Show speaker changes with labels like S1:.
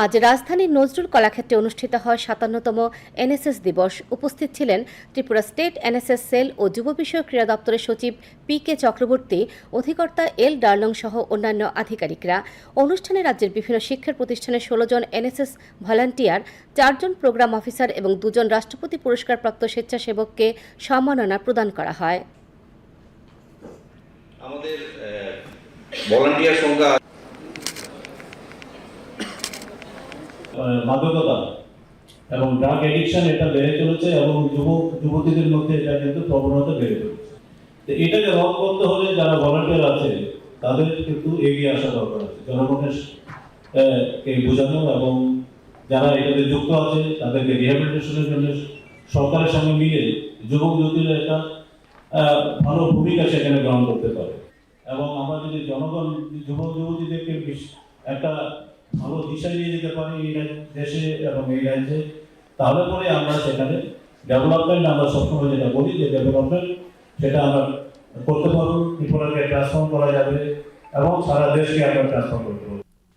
S1: আজ রাজধানীর নজরুল কলাক্ষেত্রে অনুষ্ঠিত হয় সাতান্নতম এনএসএস দিবস উপস্থিত ছিলেন ত্রিপুরা স্টেট এনএসএস সেল ও যুব বিষয়ক ক্রীড়া দপ্তরের সচিব পি কে চক্রবর্তী অধিকর্তা এল ডার্লং সহ অন্যান্য আধিকারিকরা অনুষ্ঠানে রাজ্যের বিভিন্ন শিক্ষা প্রতিষ্ঠানের ষোলো জন এনএসএস ভলান্টিয়ার চারজন প্রোগ্রাম অফিসার এবং দুজন রাষ্ট্রপতি পুরস্কারপ্রাপ্ত স্বেচ্ছাসেবককে সম্মাননা প্রদান করা হয়
S2: আমাদের ভলান্টিয়ার সংখ্যা মাদকতা এবং ড্রাগ অ্যাডিকশন এটা বেড়ে চলেছে এবং যুবক যুবতীদের মধ্যে এটা কিন্তু প্রবণতা বেড়ে চলেছে তো রং করতে হলে যারা ভলান্টিয়ার আছে তাদের কিন্তু এগিয়ে আসা দরকার আছে জনগণের বোঝানো এবং যারা এটাতে যুক্ত আছে তাদেরকে রিহ্যাবিলিটেশনের জন্য সরকারের সঙ্গে মিলে যুবক যুবতীরা একটা ভালো ভূমিকা সেখানে গ্রহণ করতে পারে এবং আমরা যদি জনগণ যুবক যুবতীদেরকে একটা ভালো দিশা নিয়ে যেতে পারি এই দেশে এবং এই রাজ্যে তাহলে পরে আমরা সেখানে ডেভেলপমেন্ট আমরা সবসময় যেটা বলি যে ডেভেলপমেন্ট সেটা আমরা করতে পারবো ত্রিপুরাকে ট্রান্সফর্ম করা যাবে এবং সারা দেশকে আমরা ট্রান্সফর্ম করতে পারবো